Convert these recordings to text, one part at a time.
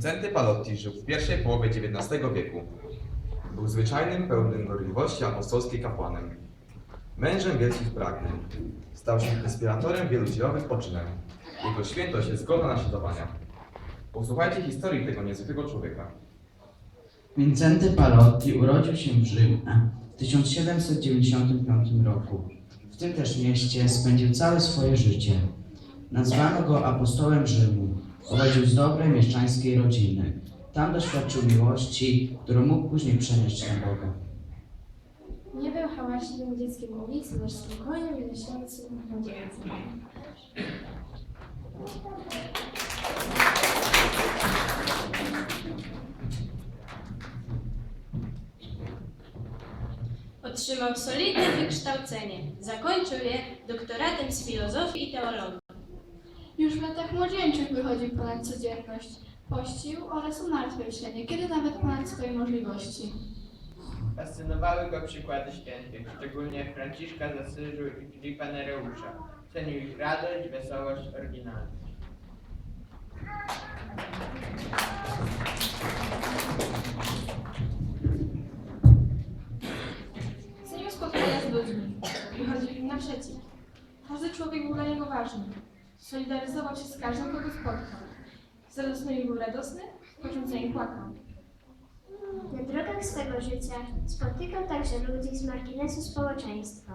Wincenty Palotti żył w pierwszej połowie XIX wieku. Był zwyczajnym, pełnym gorliwości apostolskiej kapłanem. Mężem wielkich pragnień. Stał się inspiratorem wielu dziejowych poczynań. Jego świętość jest godna naśladowania. Posłuchajcie historii tego niezwykłego człowieka. Wincenty Palotti urodził się w Rzymie w 1795 roku. W tym też mieście spędził całe swoje życie. Nazwano go apostołem Rzymu. Pochodził z dobrej mieszczańskiej rodziny. Tam doświadczył miłości, którą mógł później przenieść na Boga. Nie był hałaśliwym dzieckiem ulicy, lecz spokojnym i młodzieńcem. Otrzymał solidne wykształcenie. Zakończył je doktoratem z filozofii i teologii. Już w latach młodzieńczych wychodził ponad codzienność, pościł oraz umartwiał się niekiedy nawet ponad swoje możliwości. Fascynowały go przykłady świętych, szczególnie Franciszka z Asyżu i Filipa Nereusza. Cenił ich radość, wesołość, oryginalność. Cenił spotkania z ludźmi. Wychodził im naprzeciw. Każdy człowiek był dla niego ważny. Solidaryzował się z każdym, kogo spotkał. Z radosnymi był radosny, pociągnięty płakał. Na drogach swego życia spotykał także ludzi z marginesu społeczeństwa.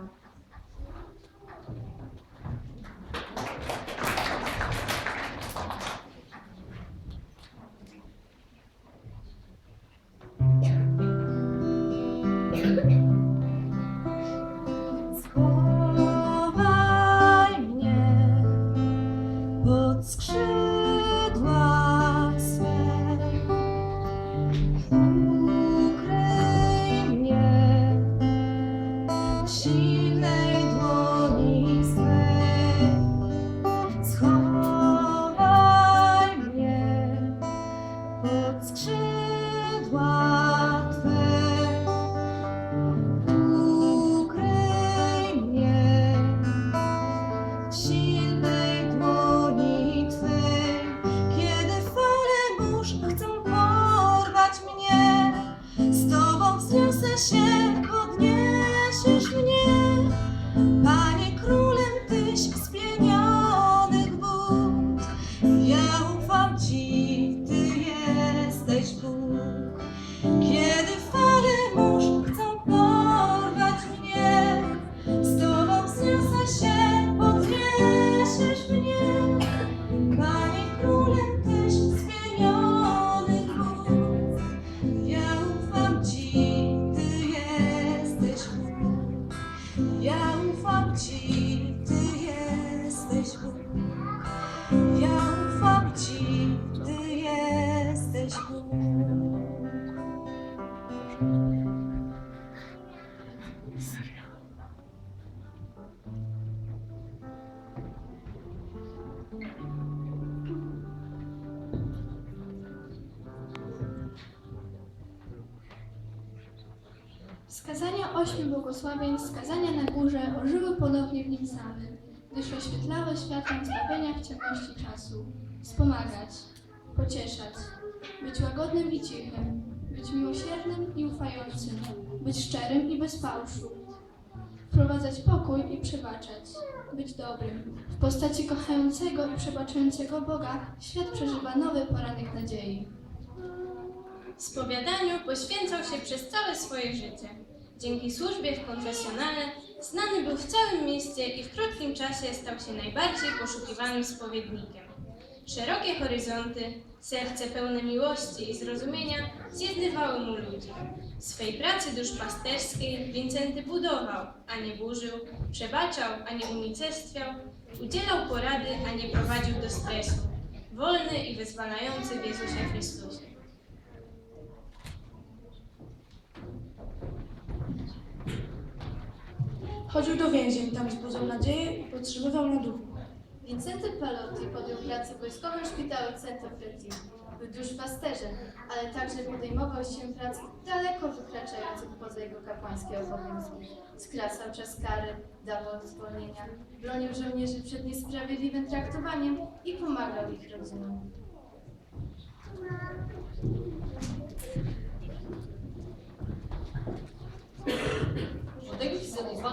Ośmiu błogosławień, skazania na górze, ożyły ponownie w nim samym, gdyż oświetlały światłem zbawienia w ciemności czasu. Wspomagać, pocieszać, być łagodnym i cichym, być miłosiernym i ufającym, być szczerym i bez fałszu, wprowadzać pokój i przebaczać, być dobrym. W postaci kochającego i przebaczającego Boga świat przeżywa nowy poranek nadziei. Spowiadaniu poświęcał się przez całe swoje życie. Dzięki służbie w konfesjonale znany był w całym mieście i w krótkim czasie stał się najbardziej poszukiwanym spowiednikiem. Szerokie horyzonty, serce pełne miłości i zrozumienia zjednywały mu ludzi. Swej pracy duszpasterskiej Wincenty budował, a nie burzył, przebaczał, a nie unicestwiał, udzielał porady, a nie prowadził do stresu. Wolny i wyzwalający w Jezusie Chrystusie. Chodził do więzień, tam wzbudzał nadzieję i podtrzymywał na duchu. Wincenty Palotti podjął pracę w wojskowym szpitalu Centoferti. Był duszpasterzem, ale także podejmował się prac daleko wykraczających poza jego kapłańskie obowiązki. Skracał czas kary, dawał zwolnienia, bronił żołnierzy przed niesprawiedliwym traktowaniem i pomagał ich rodzinom.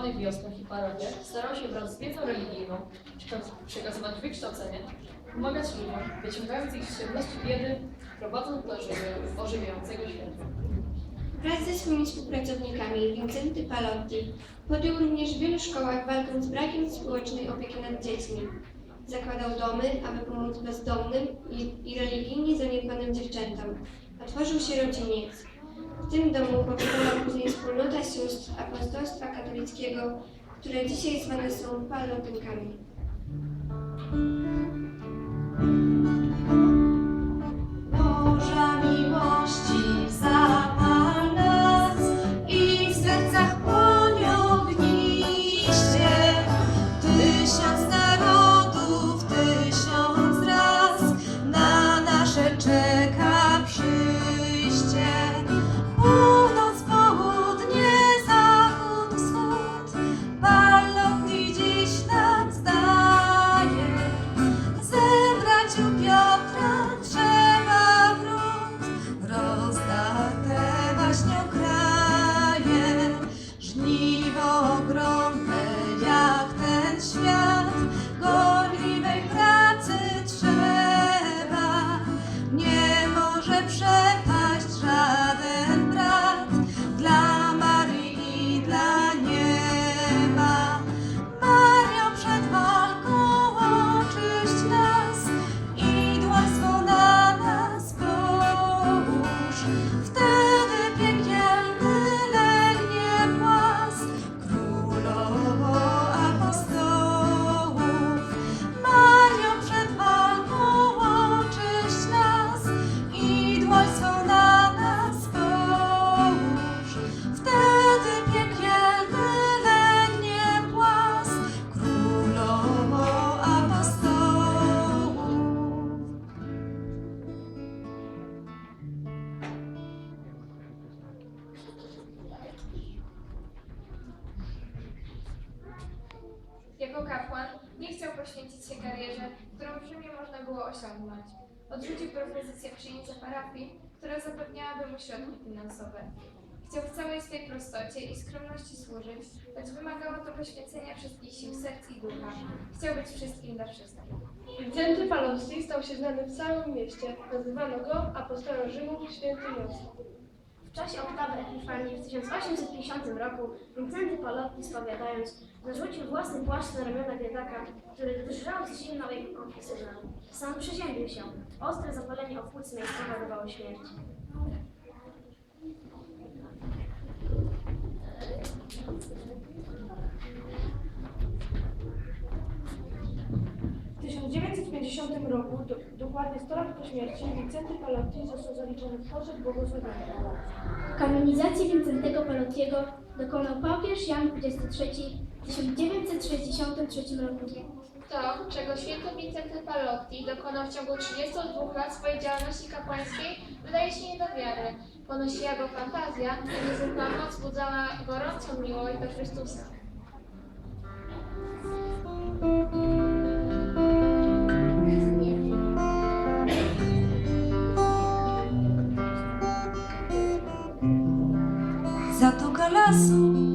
Dawnych wioskach i parodiach starał się wraz z wiedzą religijną przekaz- przekazywać wykształcenie, pomagać ludziom, wyciągając ich z ciemności biedy, prowadząc do ożywia- ożywiającego świata. Wraz ze swoimi współpracownikami Wincenty Palotti podjął również w wielu szkołach walkę z brakiem społecznej opieki nad dziećmi. Zakładał domy, aby pomóc bezdomnym i, i religijnie zaniedbanym dziewczętom. Otworzył sierociniec. W tym domu powstała później wspólnota sióstr apostolstwa katolickiego, które dzisiaj zwane są palotynkami. Osiągnąć. Odrzucił propozycję przyjęcia parafii, która zapewniałaby mu środki finansowe. Chciał w całej swej prostocie i skromności służyć, lecz wymagało to poświęcenia wszystkich sił serc i ducha. Chciał być wszystkim dla wszystkich. Wincenty Palotti stał się znany w całym mieście. Nazywano go apostołem Rzymu Święty Józef. W czasie oktawy Epifanii w 1850 roku Wincenty Palotti spowiadając, zarzucił własny płaszcz na ramiona biedaka, który drżał z zimną jego konfesjonalną. Sam przeziębił się. Ostre zapalenie opłucnej spowodowało śmierć. W 1950 roku, do, dokładnie 100 lat po śmierci, Wincenty Palotti został zaliczony w poczet błogosławieństwa. Kanonizacji Wincentego Palottiego dokonał papież Jan XXIII w 1963 roku. To, czego święty Wincenty Palotti dokonał w ciągu 32 lat swojej działalności kapłańskiej, wydaje się nie do wiary. Ponosiła go fantazja, a niezwykła moc budzała gorącą miłość do Chrystusa. za to galasu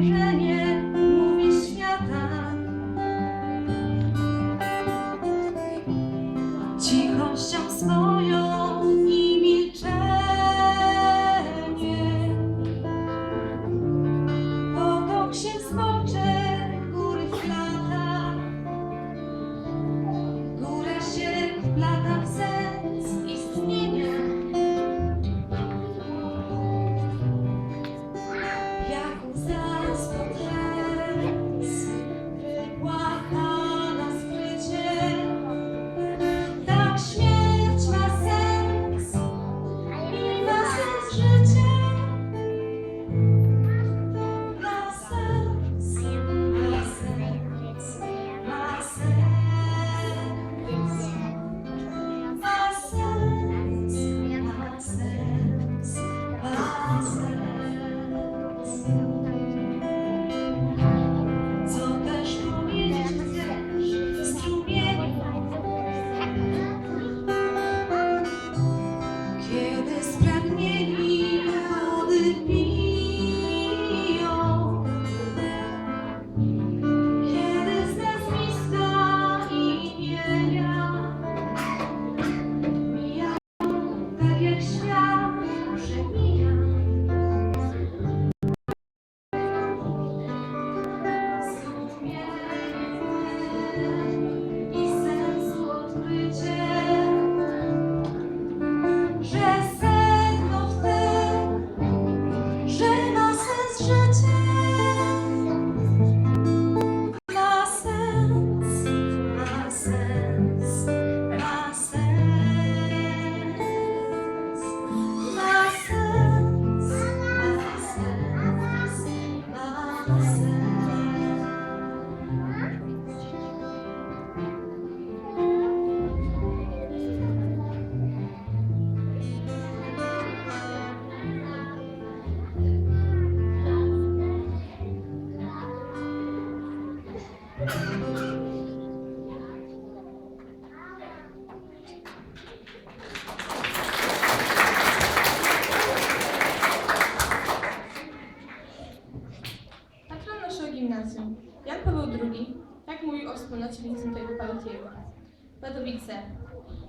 就是你。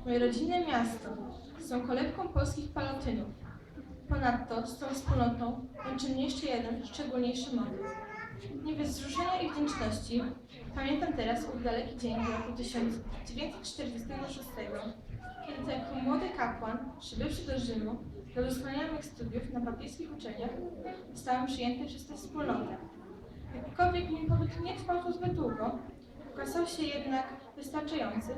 Moje rodzinne miasto, są kolebką polskich palotynów. Ponadto z tą wspólnotą łączy mnie jeszcze jeden, szczególniejszy motyw. Nie bez wzruszenia i wdzięczności pamiętam teraz ów daleki dzień roku 1946, kiedy jako młody kapłan, przybywszy do Rzymu, dla uzupełnienia mych studiów na papieskich uczelniach, zostałem przyjęty przez tę wspólnotę. Jakkolwiek mój pobyt nie trwał tu zbyt długo, okazał się jednak wystarczający,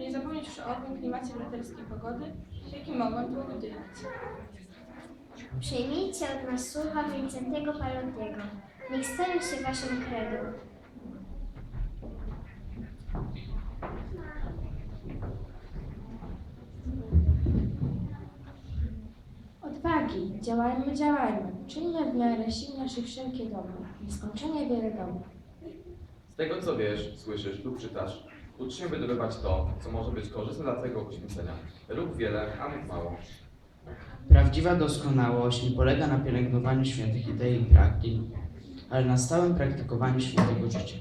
nie zapomnieć owym klimacie braterskiej pogody, jaki mogłem tu oddychać. Przyjmijcie od nas słowa Wincentego Palottiego. Niech stają się waszym credo. Odwagi, działajmy, działajmy. Czyńmy w miarę sił naszych wszelkie domy. Nieskończenie wiele domów. Z tego co wiesz, słyszysz lub czytasz, ucz się wydobywać to, co może być korzystne dla Twojego poświęcenia. Rób wiele, a mów mało. Prawdziwa doskonałość nie polega na pielęgnowaniu świętych idei i praktyk, ale na stałym praktykowaniu świętego życia.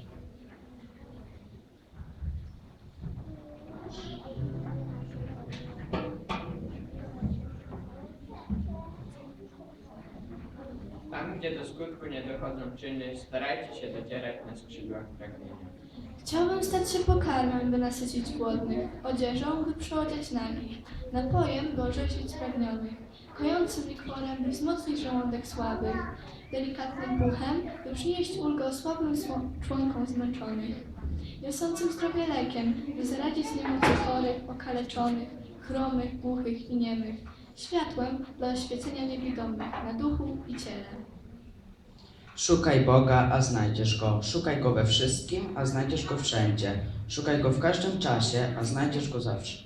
Tam, gdzie do skutku nie dochodzą czyny, starajcie się docierać na skrzydłach pragnienia. Chciałbym stać się pokarmem, by nasycić głodnych, odzieżą, by przyodziać nagich, napojem, by orzeźwić spragnionych, kojącym likworem, by wzmocnić żołądek słabych, delikatnym puchem, by przynieść ulgę słabym członkom zmęczonych, niosącym zdrowie lekiem, by zaradzić niemocy chorych, okaleczonych, chromych, głuchych i niemych, światłem dla oświecenia niewidomych na duchu i ciele. Szukaj Boga, a znajdziesz Go. Szukaj Go we wszystkim, a znajdziesz Go wszędzie. Szukaj Go w każdym czasie, a znajdziesz Go zawsze.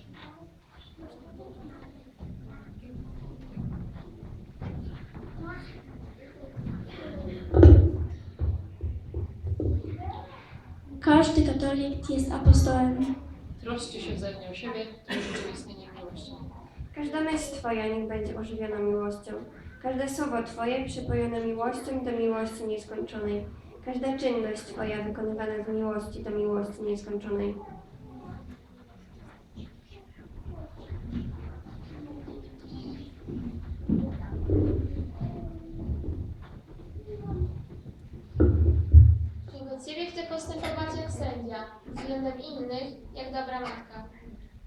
Każdy katolik jest apostołem. Troszcie się ze mnie o siebie, to życie istnienie miłości. Każda myśl Twoja niech będzie ożywiona miłością. Każde słowo Twoje przypojone miłością do miłości nieskończonej. Każda czynność Twoja wykonywana z miłości do miłości nieskończonej. Ciebie chcę postępować jak sędzia, względem innych jak dobra matka.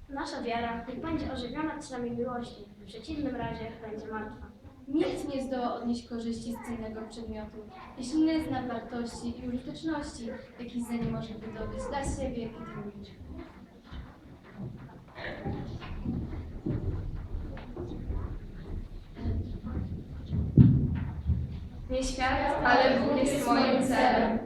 Nasza wiara niech będzie ożywiona cnami miłości. W przeciwnym razie będzie martwa. Nikt nie zdoła odnieść korzyści z cennego przedmiotu, jeśli nie zna wartości i użyteczności, jakich za nie może wydobyć dla siebie i drugich. Nie świat, Ale Bóg jest moim celem.